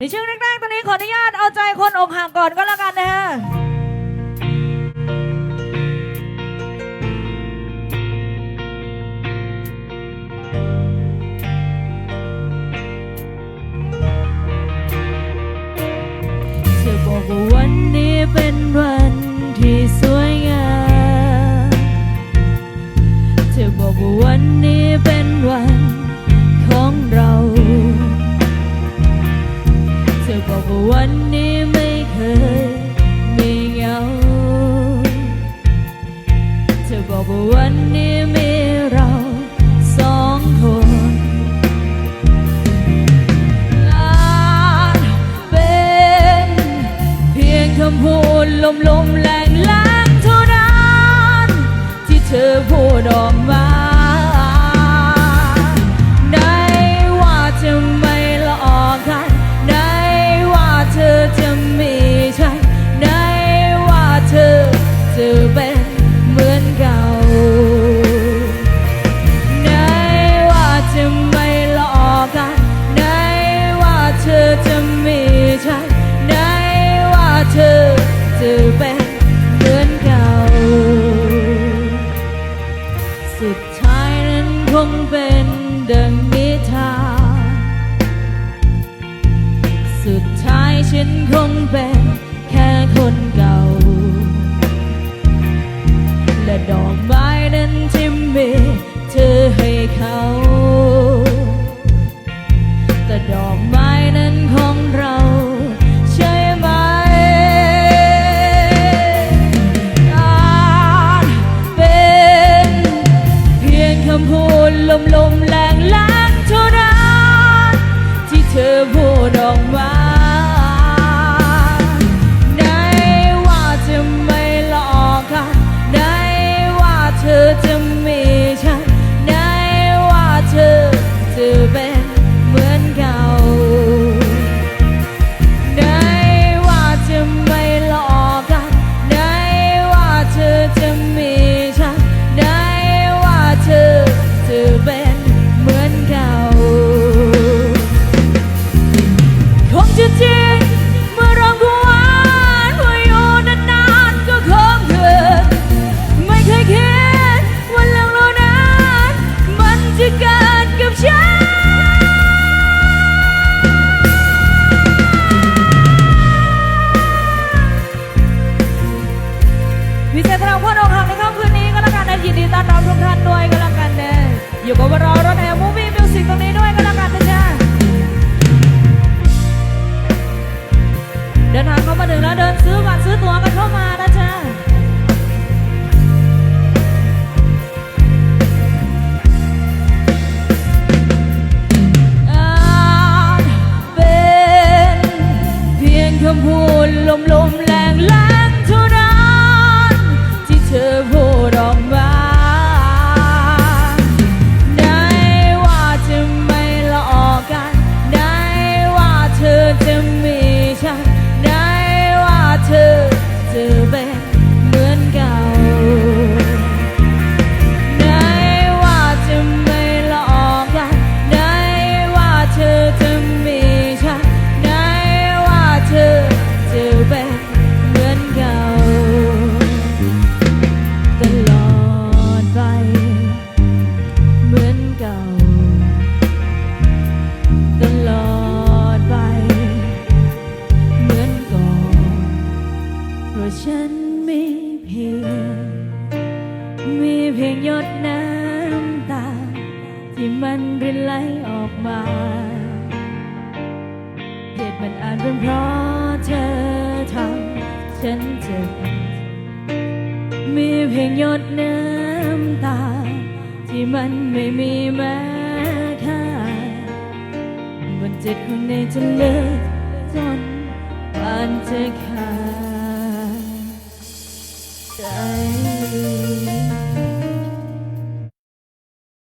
ในช่วงแรกๆตอนนี้ขออนุญาตเอาใจคนอกห่างก่อนก็แล้วกันนะฮะเธอบอกว่าวันนี้เป็นวัน ลมลมแรงแรงเท่านั้นที่เธอพูดออกมา จะเป็นเหมือนเก่า สุดท้ายนั้นคงเป็นดังนิทา สุดท้ายฉันคงเป็นแค่คนเก่า และดอกไม้ blom เมีเพียงหยดน้ำตา ที่มันรินไหลออกมาเหตุมันอาจเป็นเพราะเธอทำฉันเจ็บ มีเพียงหยดน้ำตา ที่มันไม่มีแม้ค่าบนจิตคนงในจะเลือจนปานจะขาด